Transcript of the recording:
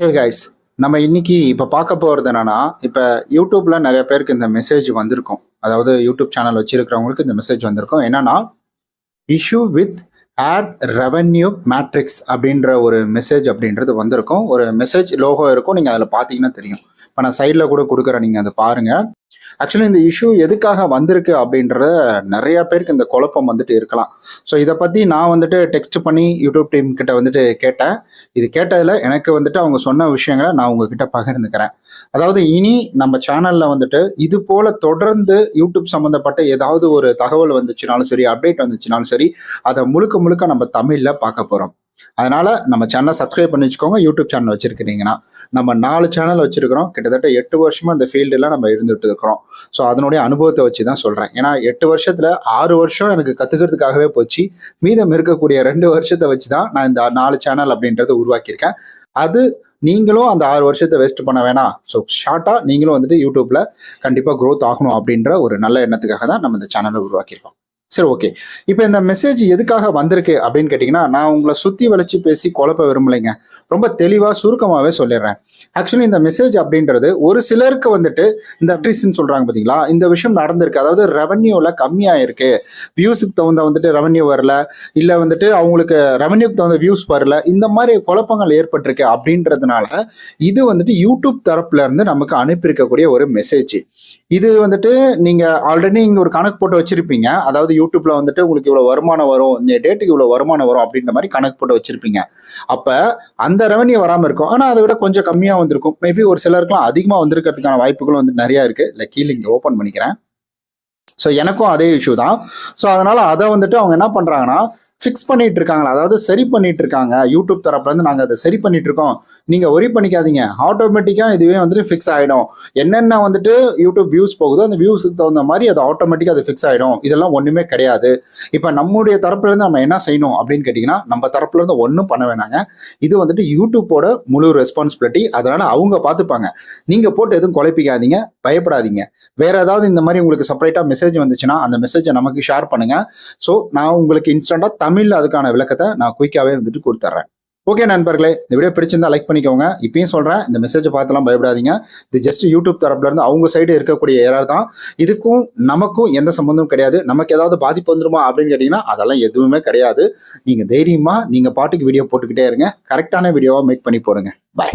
Hey guys நம்ம இன்னைக்கு இப்போ பார்க்க போகிறது என்னன்னா இப்போ யூடியூப்ல நிறைய பேருக்கு இந்த மெசேஜ் வந்திருக்கும். அதாவது யூடியூப் சேனல் வச்சிருக்கிறவங்களுக்கு இந்த மெசேஜ் வந்திருக்கும். என்னன்னா issue with ad revenue matrix அப்படின்ற ஒரு மெசேஜ் அப்படின்றது வந்திருக்கும். ஒரு மெசேஜ் லோகோ இருக்கும் நீங்கள் அதில் பார்த்தீங்கன்னா தெரியும். இப்போ நான் சைடில் கூட கொடுக்குறேன் நீங்கள் அதை பாருங்கள் ஆக்சுவலி இந்த இஷ்யூ எதுக்காக வந்திருக்கு அப்படின்ற நிறைய பேருக்கு இந்த குழப்பம் வந்துட்டு இருக்கலாம். ஸோ இதை பற்றி நான் வந்துட்டு டெக்ஸ்ட் பண்ணி யூடியூப் டீம் கிட்ட வந்துட்டு கேட்டேன். இது கேட்டதில் எனக்கு வந்துட்டு அவங்க சொன்ன விஷயங்களை நான் உங்ககிட்ட பகிர்ந்துக்கிறேன். அதாவது இனி நம்ம சேனலில் வந்துட்டு இது போல தொடர்ந்து யூடியூப் சம்மந்தப்பட்ட ஏதாவது ஒரு தகவல் வந்துச்சுனாலும் சரி அப்டேட் வந்துச்சுனாலும் சரி அதை முழுக்க முழுக்க நம்ம தமிழில் பார்க்க போகிறோம் அதனால் நம்ம சேனலை சப்ஸ்கிரைப் பண்ணி வச்சுக்கோங்க. யூடியூப் சேனல் வச்சிருக்கிறீங்கன்னா நம்ம நாலு சேனல் வச்சிருக்கிறோம். கிட்டத்தட்ட எட்டு வருஷமா இந்த ஃபீல்டில் நம்ம இருந்துட்டு இருக்கிறோம். ஸோ அதனுடைய அனுபவத்தை வச்சு தான் சொல்கிறேன் ஏன்னா எட்டு வருஷத்தில் ஆறு வருஷம் எனக்கு கற்றுக்கிறதுக்காகவே போச்சு. மீதம் இருக்கக்கூடிய ரெண்டு வருஷத்தை வச்சு தான் நான் இந்த நாலு சேனல் அப்படின்றத உருவாக்கியிருக்கேன். அது நீங்களும் அந்த ஆறு வருஷத்தை வேஸ்ட் பண்ண வேணாம். ஸோ ஷார்ட்டாக நீங்களும் வந்துட்டு யூடியூப்பில் கண்டிப்பாக க்ரோத் ஆகணும் அப்படின்ற ஒரு நல்ல எண்ணத்துக்காக தான் நம்ம இந்த சேனலை உருவாக்கியிருக்கோம். சரி ஓகே இப்போ இந்த மெசேஜ் எதுக்காக வந்திருக்கு அப்படின்னு கேட்டிங்கன்னா நான் உங்களை சுற்றி வளைச்சி பேசி குழப்ப விரும்பலைங்க. ரொம்ப தெளிவாக சுருக்கமாகவே சொல்லிடுறேன். ஆக்சுவலி இந்த மெசேஜ் அப்படின்றது ஒரு சிலருக்கு வந்துட்டு இந்த ட்ரீஸ்ன்னு சொல்கிறாங்க பார்த்தீங்களா இந்த விஷயம் நடந்திருக்கு. அதாவது ரெவன்யூவில் கம்மியாக இருக்கு வியூஸுக்கு தகுந்த வந்துட்டு ரெவன்யூ வரல. இல்லை வந்துட்டு அவங்களுக்கு ரெவன்யூக்கு தகுந்த வியூஸ் வரல. இந்த மாதிரி குழப்பங்கள் ஏற்பட்டிருக்கு அப்படின்றதுனால இது வந்துட்டு யூடியூப் தரப்புல இருந்து நமக்கு அனுப்பியிருக்கக்கூடிய ஒரு மெசேஜ் இது வந்துட்டு நீங்கள் ஆல்ரெடி நீங்கள் ஒரு கணக்கு போட்டு வச்சுருப்பீங்க. அதாவது யூடியூப்ல வந்துட்டு உங்களுக்கு இவ்வளவு வருமானம் வரும் இந்த டேட்டுக்கு இவ்வளவு வருமானம் வரும் அப்படின்ற மாதிரி கணக்கு போட்டு வச்சிருப்பீங்க. அப்ப அந்த ரெவன்யூ வராம இருக்கும். ஆனா அதை விட கொஞ்சம் கம்மியா வந்திருக்கும். மேபி ஒரு சிலருக்குலாம் அதிகமா வந்திருக்கிறதுக்கான வாய்ப்புகளும் வந்து நிறைய இருக்கு. இல்லை கீழே இங்க ஓப்பன் பண்ணிக்கிறேன். ஸோ எனக்கும் அதே இஷ்யூ தான். ஸோ அதனால அதை வந்துட்டு அவங்க என்ன பண்றாங்கன்னா ஃபிக்ஸ் பண்ணிட்டு இருக்காங்களா அதாவது சரி பண்ணிட்டு இருக்காங்க யூடியூப் தரப்புலேருந்து நாங்கள் அதை சரி பண்ணிட்டு இருக்கோம் நீங்கள் ஒரி பண்ணிக்காதீங்க ஆட்டோமேட்டிக்காக இதுவே வந்துட்டு ஃபிக்ஸ் ஆகிடும் என்னென்ன வந்துட்டு யூடியூப் வியூஸ் போகுதோ அந்த வியூஸுக்கு தகுந்த மாதிரி அது ஆட்டோமேட்டிக்காக அது ஃபிக்ஸ் ஆகிடும் இதெல்லாம் ஒன்றுமே கிடையாது. இப்போ நம்முடைய தரப்புலேருந்து நம்ம என்ன செய்யணும் அப்படின்னு கேட்டிங்கன்னா நம்ம தரப்புலேருந்து ஒன்றும் பண்ண வேணாங்க. இது வந்துட்டு யூடியூப்போட முழு ரெஸ்பான்சிபிலிட்டி அதனால் அவங்க பார்த்துப்பாங்க. நீங்கள் போட்டு எதுவும் குழப்பிக்காதீங்க. பயப்படாதீங்க. வேற ஏதாவது இந்த மாதிரி உங்களுக்கு செப்பரேட்டாக மெசேஜ் வந்துச்சுன்னா அந்த மெசேஜை நமக்கு ஷேர் பண்ணுங்கள் ஸோ நான் உங்களுக்கு இன்ஸ்டண்ட்டாக தமிழ்ல அதுக்கான விளக்கத்தை நான் குயிக்காவே வந்துட்டு கொடுத்துட்றேன் ஓகே நண்பர்களே இந்த வீடியோ பிடிச்சிருந்தா லைக் பண்ணிக்கோங்க. இப்பயும் சொல்றேன் இந்த மெசேஜை பார்த்துலாம் பயப்படாதீங்க. இது ஜஸ்ட் யூடியூப் தரப்புல இருந்து அவங்க சைடு இருக்கக்கூடிய ஏரார் தான். இதுக்கும் நமக்கும் எந்த சம்பந்தமும் கிடையாது. நமக்கு ஏதாவது பாதிப்பு வந்துருமா அப்படின்னு கேட்டீங்கன்னா அதெல்லாம் எதுவுமே கிடையாது. நீங்க தைரியமா நீங்க பாட்டுக்கு வீடியோ போட்டுக்கிட்டே இருங்க. கரெக்டான வீடியோவா மேக் பண்ணி போடுங்க. பாய்